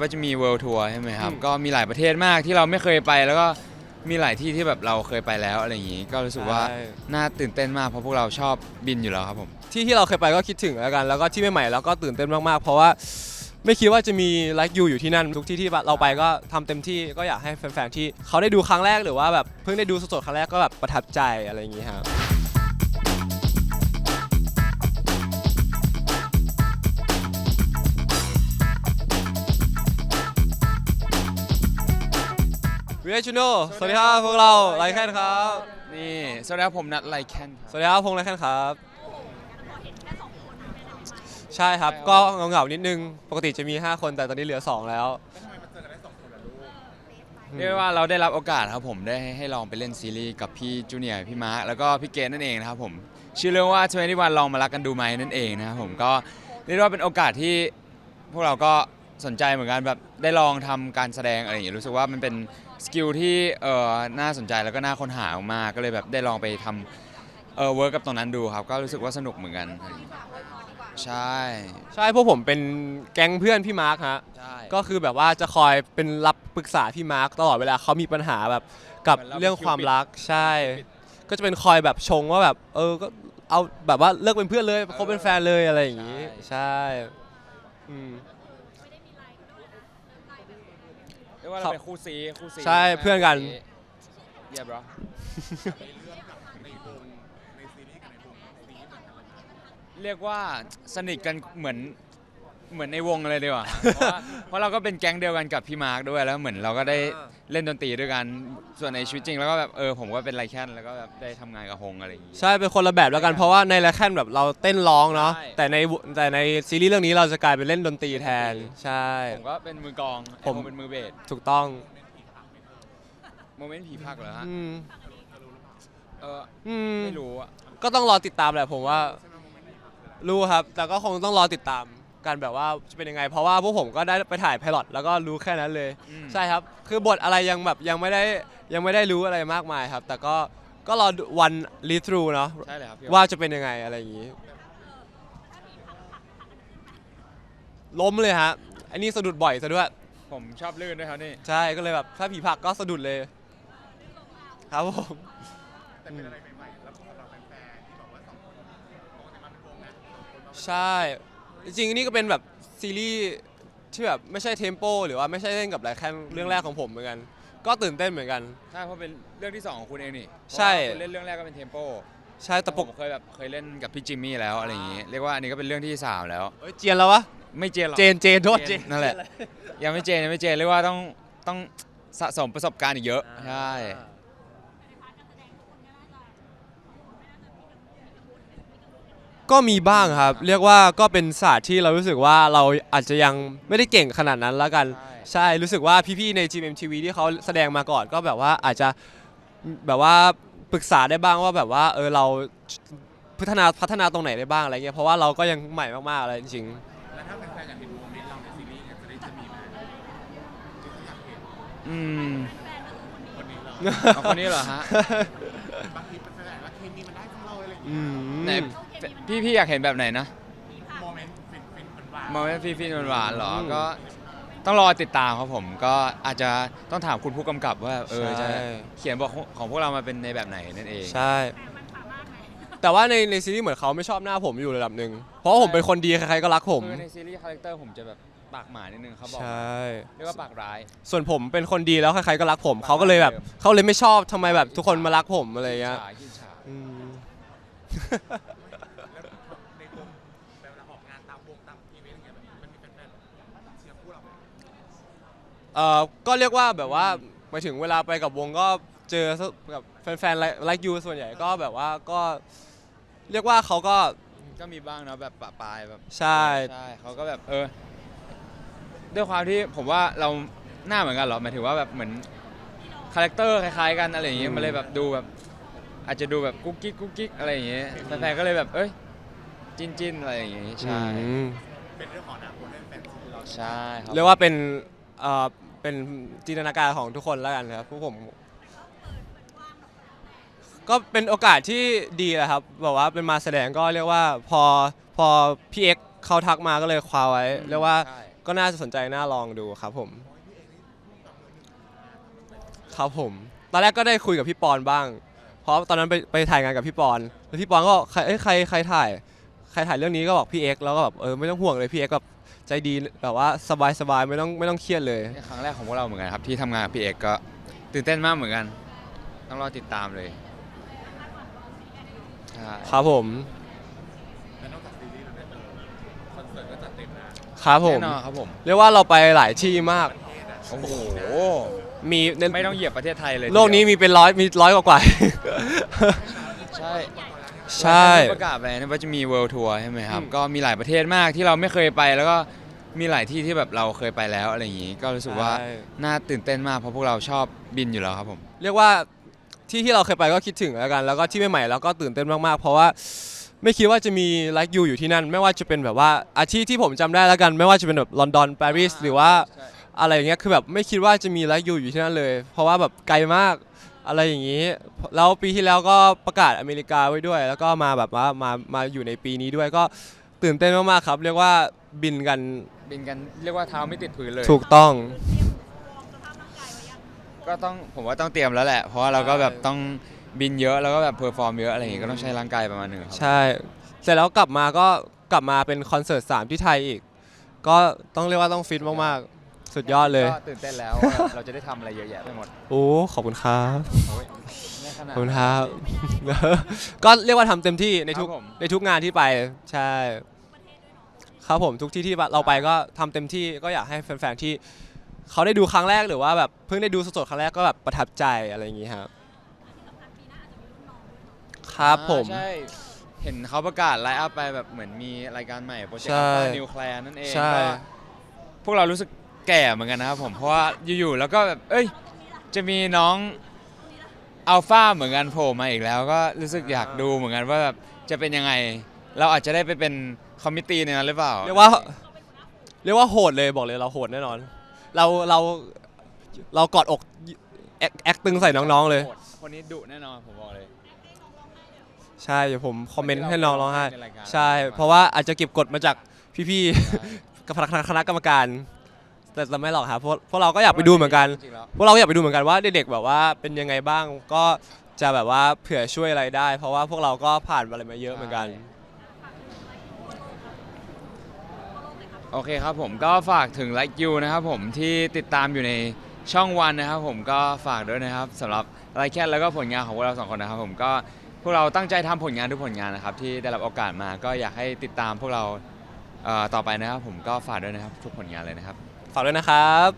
ว่าจะมีเวิลด์ทัวร์ใช่ไหมครับอืมก็มีหลายประเทศมากที่เราไม่เคยไป แล้วก็มีหลายที่ที่แบบเราเคยไปแล้วอะไรอย่างนี้ ก็รู้สึกว่าใช่ น่าตื่นเต้นมากเพราะพวกเราชอบบินอยู่แล้วครับผม ที่ที่เราเคยไปก็คิดถึงแล้วกัน แล้วก็ที่ใหม่ๆแล้วก็ตื่นเต้นมากๆ เพราะว่าไม่คิดว่าจะมีไลค์ยูอยู่ที่นั่นทุกที่ที่เราไปก็ทำเต็มที่ก็อยากให้แฟนๆที่เขาได้ดูครั้งแรกหรือว่าแบบเพิ่งได้ดูสดๆครั้งแรกก็แบบประทับใจอะไรอย่างงี้ครับ วิเอชูโนสวัสดีครับพวกเราไลค์แคนครับ นี่สวัสดีครับผมนัดไลแคนครับสวัสดีครับพงษ์ไลค์แคนครับใช่ครับ ใช่ครับ ก็เหงาๆนิดนึง ปกติจะมี 5 คนแต่ตอนนี้เหลือ 2 แล้ว เรียกได้ว่าเราได้รับโอกาสครับผมได้ให้ให้ลองไปเล่นซีรีส์กับพี่จูเนียร์พี่มาร์คแล้วก็พี่เกณนั่นเองนะครับผมชื่อเรื่องว่า21วันลองมารักกันดูไหมนั่นเองนะครับผมก็เรียกได้ว่าเป็นโอกาสที่พวกเราก็ สนใจเหมือนกันแบบได้ลองทำการแสดงอะไรอย่างเงี้ยรู้สึกว่ามันเป็นสกิลที่เออน่าสนใจแล้วก็น่าค้นหามากๆก็เลยแบบได้ลองไปทำเออเวิร์กกับตรงนั้นดูครับ ก็รู้สึกว่าสนุกเหมือนกันใช่ใช่พวกผมเป็นแก๊งเพื่อนพี่มาร์คฮะ ใช่ ก็คือแบบว่าจะคอยเป็นรับปรึกษาพี่มาร์คตลอดเวลาเขามีปัญหาแบบกับเหมือนเราเป็นเรื่องความรักใช่คิวปิดก็จะเป็นคอยแบบชงว่าแบบเออก็เอาแบบว่าเลิกเป็นเพื่อนเลยคบเป็นแฟนเลยอะไรอย่างงี้ ใช่อืม เรียกว่าเราเป็นคู่ซีคู่ซีใช่เพื่อนกัน เยี่ยมเหรอเรียกว่าสนิทกันเหมือน เหมือนในวงเลยดีกว่า เพราะว่าเพราะเราก็เป็นแก๊งเดียวกันกับพี่มาร์คด้วยแล้วเหมือนเราก็ได้เล่นดนตรีด้วยกันส่วนในชีวิตจริงแล้วก็แบบเออผมก็เป็นไลแคนแล้วก็แบบได้ทำงานกับฮงอะไรอย่างงี้ ใช่เป็นคนละแบบแล้วกันเพราะว่าในแลแคนแบบเราเต้นร้องเนาะใช่ แต่ในแต่ในซีรีส์เรื่องนี้เราจะกลายเป็นเล่นดนตรีแทนใช่ ผมก็เป็นมือกลองไอ้ผมผมเป็นมือเบสถูกต้องโมเมนต์ผีพักเหรอฮะอืมเอออืมไม่รู้อะก็ต้องรอติดตามแหละผมว่ารู้ครับ แต่ก็คงต้องรอติดตาม กันแบบว่าจะเป็นยังไง เพราะว่าพวกผมก็ได้ไปถ่ายไพลอตแล้วก็รู้แค่นั้นเลย อืม ใช่ครับ คือบทอะไรยังแบบยังไม่ได้ยังไม่ได้รู้อะไรมากมายครับ แต่ก็ก็รอดูวันรีทรูเนาะใช่เลยครับพี่ว่าจะเป็นยังไงอะไรอย่างนี้ล้มเลยฮะอันนี้สะดุดบ่อยซะด้วย ผมชอบลื่นด้วยครับนี่ใช่ก็เลยแบบถ้าผีผลักก็สะดุดเลย ครับผมแต่เป็นอะไรใหม่ๆแล้วสำหรับแฟนๆที่บอกว่าสองคนปกติมาเป็นวงนะสองคนมาใช่ จริงๆนี่ก็เป็นแบบซีรีส์ที่แบบไม่ใช่เทมโปหรือว่าไม่ใช่เล่นกับไรแค่เรื่องแรกของผมเหมือนกัน ก็ตื่นเต้นเหมือนกัน ใช่เพราะเป็นเรื่องที่สองของคุณเองนี่ใช่ เพราะว่าคุณเล่นเรื่องแรกก็เป็นเทมโปใช่แต่ปผกมเคยแบบเคยเล่นกับพี่จิมมี่แล้วอะไรอย่างงี้เรียกว่าอันนี้ก็เป็นเรื่องที่สามแล้ว เอ้ยเจียนแล้ววะไม่เจนหรอกเจนเจนโทษเจเจนนนั่นแหละยังไม่เจนยังไม่เจนเรียกว่าต้องต้องสะสมประสบการณ์อีกเยอะใช่ ก็มีบ้างครับ เรียกว่าก็เป็นศาสตร์ที่เรารู้สึกว่าเราอาจจะยังไม่ได้เก่งขนาดนั้นแล้วกันใช่รู้สึกว่าพี่ๆใน GMMTV ที่เขาแสดงมาก่อนก็แบบว่าอาจจะแบบว่าปรึกษาได้บ้างว่าแบบว่าเออเราพัฒนาพัฒนาตรงไหนได้บ้างอะไรเงี้ยเพราะว่าเราก็ยังใหม่มากๆอะไรจริงแล้วถ้าแฟนๆอยากเห็นโมเมนต์เราในซีรีส์เนี่ยจะได้จะมีไหมที่เขาอยากเห็นอืมคนนี้เราเอาคนนี้เหรอฮะบางทีแฟนๆว่าเคมีมันได้ของเราอะไรอย่างๆอืเงี้ยมไหน พี่พี่อยากเห็นแบบไหนนะโมเมนต์ฟินฟินหวานมองว่าพี่พี่หวานๆเหรออืมก็ต้องรอติดตามครับผม ก็อาจจะต้องถามคุณผู้กำกับว่าเออใช่ จะเขียนบทของพวกเรามาเป็นในแบบไหนนั่นเอง ใช่ แต่ว่าในในซีรีส์เหมือนเขาไม่ชอบหน้าผมอยู่ระดับหนึ่งเพราะว่าผมเป็นคนดีใครๆก็รักผม คือในซีรีส์คาแรคเตอร์ผมจะแบบปากหมานิดนึงเขาบอกใช่ เรียกว่าปากร้าย ส่วนผมเป็นคนดีแล้วใครๆก็รักผม เขาก็เลยแบบเขาเลยไม่ชอบทำไมแบบทุกคนมารักผมอะไรเงี้ยฉาขี้ฉาอืม เอ่อก็เรียกว่าแบบว่าหมายถึงเวลาไปกับวงก็เจอกับแฟนๆไลค์ยูส่วนใหญ่ก็แบบว่าก็เรียกว่าเขาก็ก็มีบ้างเนาะแบบปะปลายแบบใช่ใช่เขาก็แบบเออด้วยความที่ผมว่าเราหน้าเหมือนกันเหรอหมายถึงว่าแบบเหมือนคาแรคเตอร์คล้ายๆกันอะไรอย่างเงี้ยมันเลยแบบดูแบบ อาจจะดูแบบกุ๊กกิ๊กกุ๊กกิ๊กอะไรอย่างเงี้ยแฟนๆก็เลยแบบเอ้ยจิ้นจิ้นๆอะไรอย่างเงี้ยใช่อืมเป็นเรื่องของอนาคตให้แฟนๆเราใช่ครับเรียกว่าเป็น เอ่อเป็นจินตนาการของทุกคนแล้วกันครับพวกผมก็เป็นโอกาสที่ดีแหละครับแบบว่าเป็นมาแสดงก็เรียกว่าพอพอพี่เอ็กเขาทักมาก็เลยคว้าไว้เรียกว่าใช่ ก็น่าจะสนใจน่าลองดูครับผม ครับผม ตอนแรกก็ได้คุยกับพี่ปอนบ้าง เพราะตอนนั้นไปไปถ่ายงานกับพี่ปอนแล้วพี่ปอนก็ใครเอ้ยใครใครถ่าย ครถ่ายเรื่องนี้ก็บอกพี่เอ็กซ์แล้วก็แบบเออไม่ต้องห่วงเลยพี่เอ็กซ์แบบใจดีแบบว่าสบายสบายไม่ต้องไม่ต้องเครียดเลย ครั้งแรกของพวกเราเหมือนกันครับ ที่ทำงานกับพี่เอกก็ตื่นเต้นมากเหมือนกัน ต้องรอติดตามเลยใช่ครับผมแล้วนอกจากซีรีส์แล้วเนี่ยเออคอนเสิร์ตก็จัดเต็มนะครับผมแน่นอนครับผมเรียกว่าเราไปหลายที่มากประเทศอะโอ้โหมีในไม่ต้องเหยียบประเทศไทยเลยโลกนี้มีเป็นร้อยมีร้อยกว่ากว่าใช่ ใช่ ประกาศไปนะว่าจะมี World Tour ใช่ไหมครับก็มีหลายประเทศมากที่เราไม่เคยไป แล้วก็มีหลายที่ที่แบบเราเคยไปแล้วอะไรอย่างนี้ ก็รู้สึกว่าใช่น่าตื่นเต้นมากเพราะพวกเราชอบบินอยู่แล้วครับผม เรียกว่าที่ที่เราเคยไปก็คิดถึงแล้วกัน แล้วก็ที่ใหม่ๆแล้วก็ตื่นเต้นมากๆ เพราะว่าไม่คิดว่าจะมีไลค์ยูอยู่ที่นั่น ไม่ว่าจะเป็นแบบว่าอาชีพที่ผมจำได้แล้วกัน ไม่ว่าจะเป็นแบบลอนดอนปารีสหรือว่าอะไรอย่างเงี้ยคือแบบไม่คิดว่าจะมีไลค์ยูอยู่ที่นั่นเลย เพราะว่าแบบไกลมาก อะไรอย่างนี้แล้วปีที่แล้วก็ประกาศอเมริกาไว้ด้วย แล้วก็มาแบบว่ามามาอยู่ในปีนี้ด้วยก็ตื่นเต้นมากๆครับ เรียกว่าบินกันบินกันเรียกว่าเท้าไม่ติดพื้นเลย ถูกต้อง ก็ต้องผมว่าต้องเตรียมแล้วแหละ เพราะว่าเราก็แบบต้องบินเยอะแล้วก็แบบเพอร์ฟอร์มเยอะอะไรอย่างงี้ก็ต้องใช้ร่างกายประมาณหนึงครับใช่เสร็จแล้วกลับมาก็กลับมาเป็นคอนเสิร์ต3ที่ไทยอีก ก็ต้องเรียกว่าต้องฟิตมากๆ สุดยอดเลย ก็ตื่นเต้นแล้วว่าเราจะได้ทำอะไรเยอะแยะไปหมดโอ้ ขอบคุณครับ โอ้ยไม่ขขนาอดบคุณครับ ก็เรียกว่าทำเต็มที่ในทุกครับผม ในทุกงานที่ไป ใช่ ครับผมทุกที่ที่เราไปก็ทำเต็มที่ก็อยากให้แฟนๆที่เขาได้ดูครั้งแรกหรือว่าแบบเพิ่งได้ดูสดๆครั้งแรกก็แบบประทับใจอะไรอย่างนี้ครับครับผม อ่าใช่เห็นเขาประกาศไลฟ์อัพไปแบบเหมือนมีรายการใหม่โปรเจกต์ใช่นิวเคลียร์นั่นเองใช่ ก็พวกเรารู้สึก แก่เหมือนกันนะครับผมเพราะว่าอยู่ๆแล้วก็แบบเอ้ยจะมีน้องอัลฟาเหมือนกันโผล่มาอีกแล้ว ก็รู้สึกอยากดูเหมือนกันว่าแบบจะเป็นยังไง เราอาจจะได้ไปเป็นคอมมิตี้ในนั้นหรือเปล่า เรียกว่าเรียกว่าโหดเลยบอกเลยเราโหดแน่นอน เราเราเรากอดอกแอคแอคตึงใส่น้องๆเลยโหดคนนี้ดุแน่นอนผมบอกเลย ใช่เดี๋ยวผมคอมเมนต์ให้น้องร้องไห้ในรายการใช่ เพราะว่าอาจจะเก็บกดมาจากพี่ๆกับคณะคณะกรรมการ แต่เราไม่หรอกครับเพราะพวกเราก็อยากไปดูเหมือนกัน จริงๆแล้วพวกเราก็อยากไปดูเหมือนกันว่าเด็กๆแบบว่าเป็นยังไงบ้างก็จะแบบว่าเผื่อช่วยอะไรได้ เพราะว่าพวกเราก็ผ่านอะไรมาเยอะเหมือนกัน โอเคครับผมก็ฝากถึง Like You นะครับผมที่ติดตามอยู่ในช่องวันนะครับผมก็ฝากด้วยนะครับสำหรับไลค์แคทแล้วก็ผลงานของพวกเราสองคนนะครับผมก็พวกเราตั้งใจทำผลงานทุกผลงานนะครับที่ได้รับโอกาสมาก็อยากให้ติดตามพวกเราเอ่อต่อไปนะครับผมก็ฝากด้วยนะครับทุกผลงานเลยนะครับ ฝากด้วยนะครับ